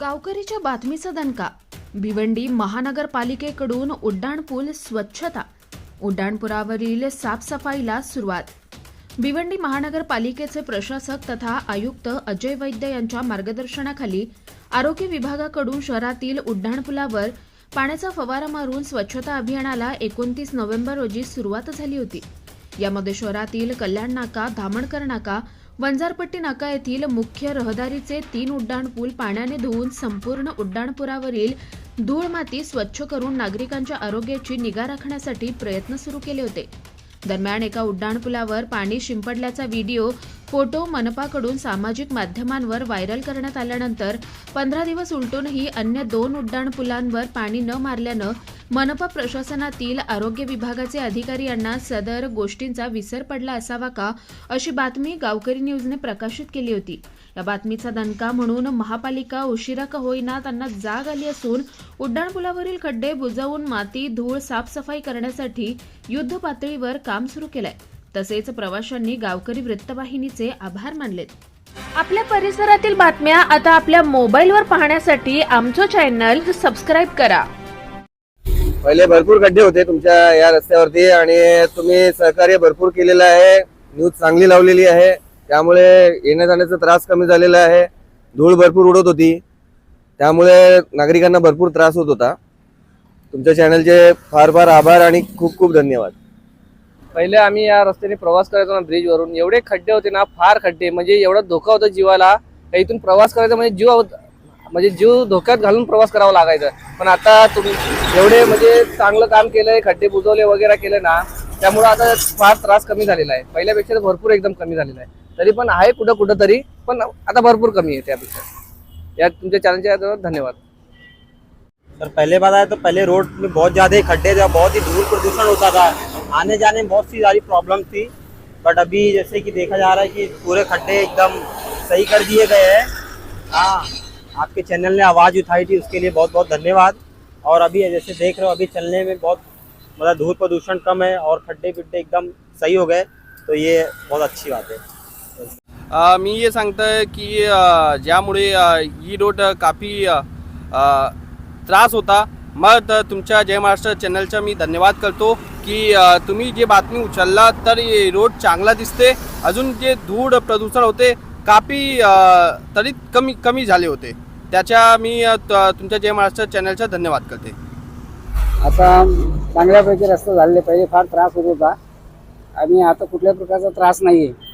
गावकरीच्या बातमीचा दणका. भिवंडी महानगरपालिकेकडून उड्डाणपूल स्वच्छता. उड्डाणपुरावरील साफसफाईला सुरुवात. भिवंडी महानगरपालिकेचे प्रशासक तथा आयुक्त अजय वैद्य यांच्या मार्गदर्शनाखाली आरोग्य विभागाकडून शहरातील उड्डाणपुलावर पाण्याचा फवारा मारून स्वच्छता अभियानाला एकोणतीस नोव्हेंबर रोजी सुरुवात झाली होती. यामध्ये शहरातील कल्याण नाका धामणकर नाका वंजारपट्टी नाका येथील मुख्य रहदारीचे तीन उड्डाणपूल पाण्याने धुवून संपूर्ण उड्डाणपुरावरील धूळ माती स्वच्छ करून नागरिकांच्या आरोग्याची निगा राखण्यासाठी प्रयत्न सुरू केले होते. दरम्यान एका उड्डाणपुलावर पाणी शिंपडल्याचा व्हिडिओ फोटो मनपाकडून सामाजिक माध्यमांवर व्हायरल करण्यात आल्यानंतर पंधरा दिवस उलटूनही अन्य दोन उड्डाणपुलांवर पाणी न मारल्यानं मनपा प्रशासनातील आरोग्य विभागाचे अधिकारी यांना सदर गोष्टींचा विसर पडला असावा का अशी बातमी गावकरी न्यूजने प्रकाशित केली होती. या बातमीचा दणका म्हणून महापालिका उशिरा का होईना त्यांना जाग आली असून उड्डाणपुलावरील खड्डे बुजवून माती धूळ साफसफाई करण्यासाठी युद्ध पातळीवर काम सुरू केलंय. तसेच प्रवाशांनी गावकरी वृत्तवाहिनीचे आभार मानलेत. आपल्या परिसरातील बातम्या आता आपल्या मोबाईलवर पाहण्यासाठी आमचं चॅनल सबस्क्राईब करा. पहिले भरपूर खड्डे होते तुमच्या या रस्त्यावरती आणि तुम्ही सहकार्य भरपूर केलेलं आहे. न्यूज चांगली लावलेली आहे. त्यामुळे येण्या जाण्याचा त्रास कमी झालेला आहे. धूळ भरपूर उडत होती. त्यामुळे नागरिकांना भरपूर त्रास होत होता. तुमच्या चॅनलचे फार फार आभार आणि खूप खूप धन्यवाद. पहिले आम्ही या रस्त्याने प्रवास करायचो ना ब्रिजवरून. एवढे खड्डे होते ना फार खड्डे. म्हणजे एवढा धोका होता जीवाला. का इथून प्रवास करायचा म्हणजे जीव म्हणजे जीव धोक्यात घालून प्रवास करावा लागायचा. पण आता तुम्ही एवढे म्हणजे चांगलं काम केलंय खड्डे बुजवले वगैरे केले ना त्यामुळे आता फार त्रास कमी झालेला आहे. पहिल्यापेक्षा तर भरपूर एकदम कमी झालेला आहे. तरी पण आहे कुठं कुठं तरी पण आता भरपूर कमी आहे त्यापेक्षा. या तुमच्या चॅनलच्या धन्यवाद. सर पहले बात आया तो पहले रोड में बहुत ज़्यादा खड्डे थे बहुत ही धूल प्रदूषण होता था. आने जाने में बहुत सी सारी प्रॉब्लम थी बट अभी जैसे कि देखा जा रहा है कि पूरे खड्डे एकदम सही कर दिए गए हैं। हाँ आपके चैनल ने आवाज़ उठाई थी उसके लिए बहुत बहुत धन्यवाद। और अभी जैसे देख रहे हो अभी चलने में बहुत मतलब धूल प्रदूषण कम है और खड्डे पिड्डे एकदम सही हो गए तो ये बहुत अच्छी बात है। मी हे सांगतोय की अ, ज्यामुळे अ, ही रोड काफ़ी त्रास होता मग तुमच्या जय महाराष्ट्र चॅनलचा मी धन्यवाद करतो की तुम्ही जे बातमी उचलला तर रोड चांगला दिसते. अजून जे धूळ प्रदूषण होते काफी तरी कमी कमी झाले होते. त्याच्या मी त- तुमच्या जय महाराष्ट्र चॅनलचा धन्यवाद करते. आता चांगल्यापैकी रस्ता झालेले पहिले फार त्रास होत होता. आणि आता कुठल्या प्रकारचा त्रास नाही आहे